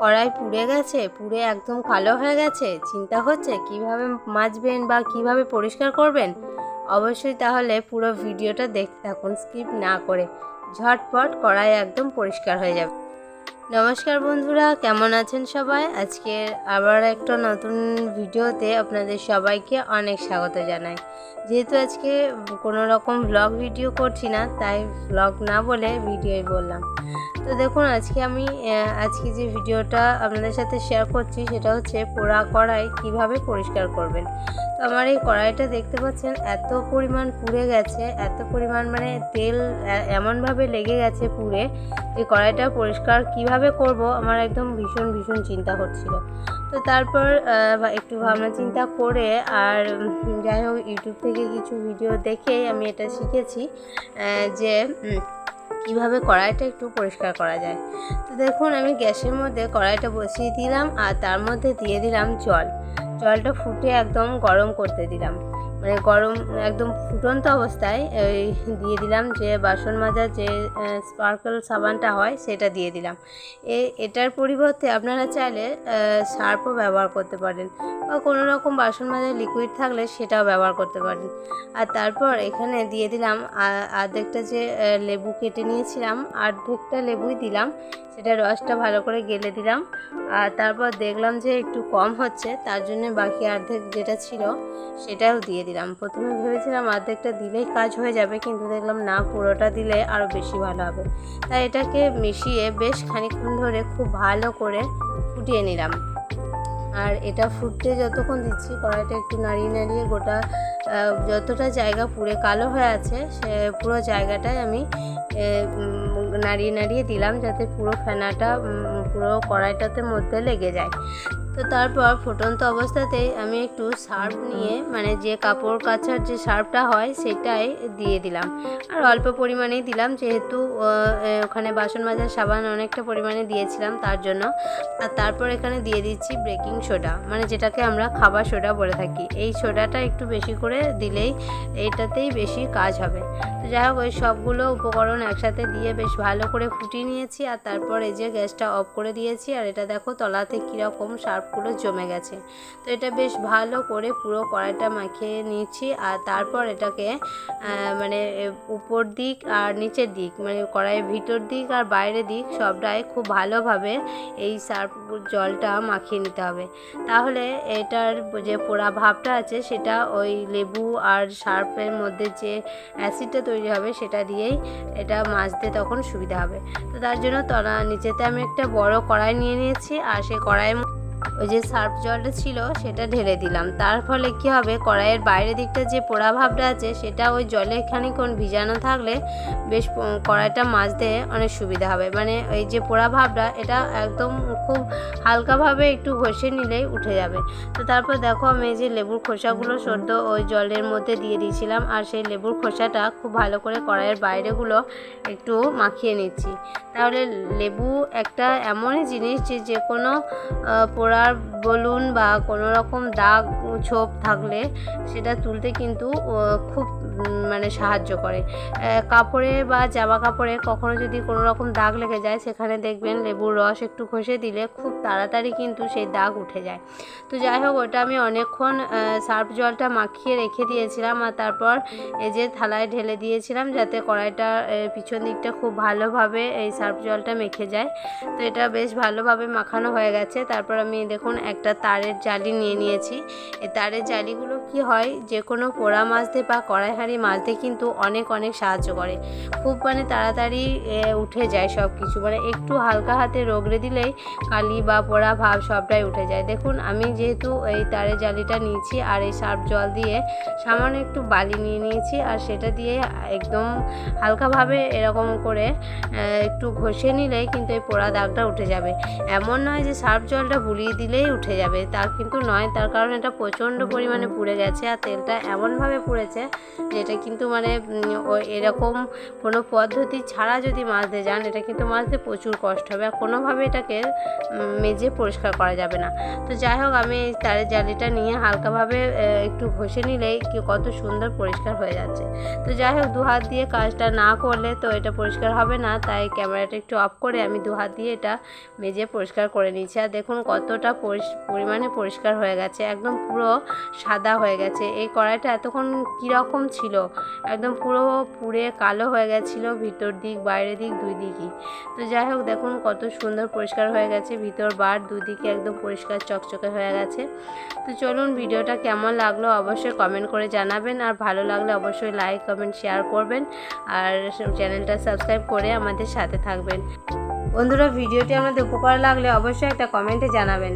কড়াই পুড়ে গেছে, পুড়ে একদম কালো হয়ে গেছে। চিন্তা হচ্ছে কীভাবে মাজবেন বা কীভাবে পরিষ্কার করবেন? অবশ্যই তাহলে পুরো ভিডিওটা দেখতে থাকুন, স্কিপ না করে। ঝটপট কড়াই একদম পরিষ্কার হয়ে যাবে। নমস্কার বন্ধুরা, কেমন আছেন সবাই? আজকে আবার একটা নতুন ভিডিওতে আপনাদের সবাইকে অনেক স্বাগত জানাই। যেহেতু আজকে কোনো রকম ব্লগ ভিডিও করছি না, তাই ব্লগ না বলে ভিডিওই বললাম। তো দেখুন, আজকে আমি আজকে যে ভিডিওটা আপনাদের সাথে শেয়ার করছি, সেটা হচ্ছে পোড়া কড়াই কীভাবে পরিষ্কার করবেন। আমার এই কড়াইটা দেখতে পাচ্ছেন, এত পরিমাণ পুড়ে গেছে, এত পরিমাণ মানে তেল এমনভাবে লেগে গেছে পুড়ে যে কড়াইটা পরিষ্কার কীভাবে করব আমার একদম ভীষণ ভীষণ চিন্তা হচ্ছিল। তো তারপর একটু ভাবনা চিন্তা করে আর যাই হোক, ইউটিউব থেকে কিছু ভিডিও দেখে আমি এটা শিখেছি যে কীভাবে কড়াইটা একটু পরিষ্কার করা যায়। তো দেখুন, আমি গ্যাসের মধ্যে কড়াইটা বসিয়ে দিলাম আর তার মধ্যে দিয়ে দিলাম জল। জলটা ফুটে একদম গরম করতে দিলাম। মানে গরম একদম ফুটন্ত অবস্থায় ওই দিয়ে দিলাম যে বাসন মাজার যে স্পার্কল সাবানটা হয় সেটা দিয়ে দিলাম। এ, এটার পরিবর্তে আপনারা চাইলে সার্ফও ব্যবহার করতে পারেন বা কোনো রকম বাসন মাজার লিকুইড থাকলে সেটাও ব্যবহার করতে পারেন। আর তারপর এখানে দিয়ে দিলাম অর্ধেকটা যে লেবু কেটে নিয়েছিলাম অর্ধেকটা লেবুই দিলাম। সেটা রসটা ভালো করে গেলে দিলাম। আর তারপর দেখলাম যে একটু কম হচ্ছে, তার জন্য বাকি অর্ধেক যেটা ছিল সেটাও দিয়ে দিলাম। প্রথমে ভেবেছিলাম অর্ধেকটা দিলেই কাজ হয়ে যাবে, কিন্তু দেখলাম না, পুরোটা দিলে আরও বেশি ভালো হবে। তাই এটাকে মিশিয়ে বেশ খানিক্ষণ ধরে খুব ভালো করে ফুটিয়ে নিলাম। আর এটা ফুটতে যতক্ষণ দিচ্ছি, কড়াইটা একটু নাড়িয়ে নাড়িয়ে গোটা যতটা জায়গা পুড়ে কালো হয়ে আছে, সে পুরো জায়গাটায় আমি নাড়িয়ে নাড়িয়ে দিলাম যাতে পুরো ফেনাটা পুরো কড়াইটাতে মধ্যে লেগে যায়। তো তারপর ফুটন্ত অবস্থাতেই আমি একটু সার্ফ নিয়ে মানে যে কাপড় কাচার যে সার্ফটা হয় সেটাই দিয়ে দিলাম। আর অল্প পরিমাণেই দিলাম যেহেতু ওখানে বাসন মাজার সাবান অনেকটা পরিমাণে দিয়েছিলাম তার জন্য। আর তারপর এখানে দিয়ে দিচ্ছি বেকিং সোডা মানে যেটাকে আমরা খাবার সোডা বলে থাকি। এই সোডাটা একটু বেশি করে দিলেই এটাতেই বেশি কাজ হবে। যাই হোক, ওই সবগুলো উপকরণ একসাথে দিয়ে বেশ ভালো করে ফুটিয়ে নিয়েছি আর তারপর এই যে গ্যাসটা অফ করে দিয়েছি আর এটা দেখো তলাতে কীরকম সার্ফগুলো জমে গেছে। তো এটা বেশ ভালো করে পুরো কড়াইটা মাখিয়ে নিয়েছি আর তারপর এটাকে মানে উপর দিক আর নিচের দিক মানে কড়াইয়ের ভিতর দিক আর বাইরের দিক সবটাই খুব ভালোভাবে এই সার্ফ জলটা মাখিয়ে নিতে হবে। তাহলে এটার যে পোড়া ভাবটা আছে সেটা ওই লেবু আর সার্ফের মধ্যে যে অ্যাসিডটা তৈরি হবে সেটা দিয়েই এটা মাজতে তখন সুবিধা হবে। তো তার জন্য তলা নিচেতে আমি একটা বড় কড়াই নিয়ে নিয়েছি আর সেই কড়াইয়ের ওই যে সার্ফ জলটা ছিল সেটা ঢেলে দিলাম। তার ফলে কি হবে কড়াইয়ের বাইরের দিকটা যে পোড়া ভাবটা আছে সেটা ওই জলে খানিকক্ষণ ভিজানো থাকলে বেশ কড়াইটা মাজতে অনেক সুবিধা হবে। মানে ওই যে পোড়া ভাবটা এটা একদম খুব হালকাভাবে একটু ঘষে নিলেই উঠে যাবে। তো তারপর দেখো আমি যে লেবুর খোসাগুলো সদ্য ওই জলের মধ্যে দিয়ে দিয়েছিলাম আর সেই লেবুর খোসাটা খুব ভালো করে কড়াইয়ের বাইরেগুলো একটু মাখিয়ে নিচ্ছি। তাহলে লেবু একটা এমনই জিনিস যে যে কোনো আহ, পোড়ার বলুন বা কোনো রকম দাগ, ছোপ থাকলে সেটা তুলতে কিন্তু খুব মানে সাহায্য করে। কাপড়ে বা জামা কাপড়ে কখনো যদি কোনো রকম দাগ লেগে যায়, সেখানে দেখবেন লেবুর রস একটু ঘষে দিলে খুব তাড়াতাড়ি কিন্তু সেই দাগ উঠে যায়। তো যাই হোক, ওটা আমি অনেকক্ষণ সার্ফ জলটা মাখিয়ে রেখে দিয়েছিলাম আর তারপর এই যে থালায় ঢেলে দিয়েছিলাম যাতে কড়াইটা পিছন দিকটা খুব ভালোভাবে এই সার্ফ জলটা মেখে যায়। তো এটা বেশ ভালোভাবে মাখানো হয়ে গেছে। তারপর আমি দেখুন, একটা তারের জালি নিয়ে নিয়েছি। এই তারের জালিগুলো কি হয় যে কোনো পোড়া মাছতে বা কড়াই মাছতে কিন্তু অনেক অনেক সাহায্য করে। খুব মানে তাড়াতাড়ি উঠে যায় সব কিছু মানে একটু হালকা হাতে রগড়ে দিলেই কালি বা পোড়া ভাব সবটাই উঠে যায়। দেখুন, আমি যেহেতু এই তারের জালিটা নিয়েছি আর এই সার্ফ জল দিয়ে সামান্য একটু বালি নিয়ে নিয়েছি আর সেটা দিয়ে একদম হালকাভাবে এরকম করে একটু ঘষে নিলেই কিন্তু এই পোড়া দাগটা উঠে যাবে। এমন নয় যে সার্ফ জলটা বুলিয়ে দিয়ে দিলেই উঠে যাবে। তার কিন্তু নয়, তার কারণ এটা প্রচণ্ড পরিমাণে পুড়ে গেছে আর তেলটা এমনভাবে পুড়েছে যেটা কিন্তু মানে এরকম কোনো পদ্ধতি ছাড়া যদি মাজতে যান, এটা কিন্তু মাজতে প্রচুর কষ্ট হবে। আর কোনোভাবে এটাকে মেজে পরিষ্কার করা যাবে না। তো যাই হোক, আমি তারের জালিটা নিয়ে হালকাভাবে একটু ঘষে নিলেই কত সুন্দর পরিষ্কার হয়ে যাচ্ছে। তো যাই হোক দু হাত দিয়ে কাজটা না করলে তো এটা পরিষ্কার হবে না। তাই ক্যামেরাটা একটু অফ করে আমি দু হাত দিয়ে এটা মেজে পরিষ্কার করে নিচ্ছি আর দেখুন কতটা পরিমাণে পরিষ্কার হয়ে গেছে, একদম পুরো সাদা হয়ে গেছে। এই কড়াইটা এতক্ষণ কীরকম ছিল? একদম পুরো পুড়ে কালো হয়ে গেছিল ভিতর দিক বাইরের দিক, দুই দিকই। তো যাই হোক, দেখুন কত সুন্দর পরিষ্কার হয়ে গেছে, ভিতর বার দুদিকে একদম পরিষ্কার চকচকে হয়ে গেছে। তো চলুন ভিডিওটা কেমন লাগল অবশ্যই কমেন্ট করে জানাবেন, আর ভালো লাগলে অবশ্যই লাইক, কমেন্ট, শেয়ার করবেন, আর চ্যানেলটা সাবস্ক্রাইব করে আমাদের সাথে থাকবেন। বন্ধুরা ভিডিওটি আমাদের উপকার লাগলে অবশ্যই একটা কমেন্টে জানাবেন।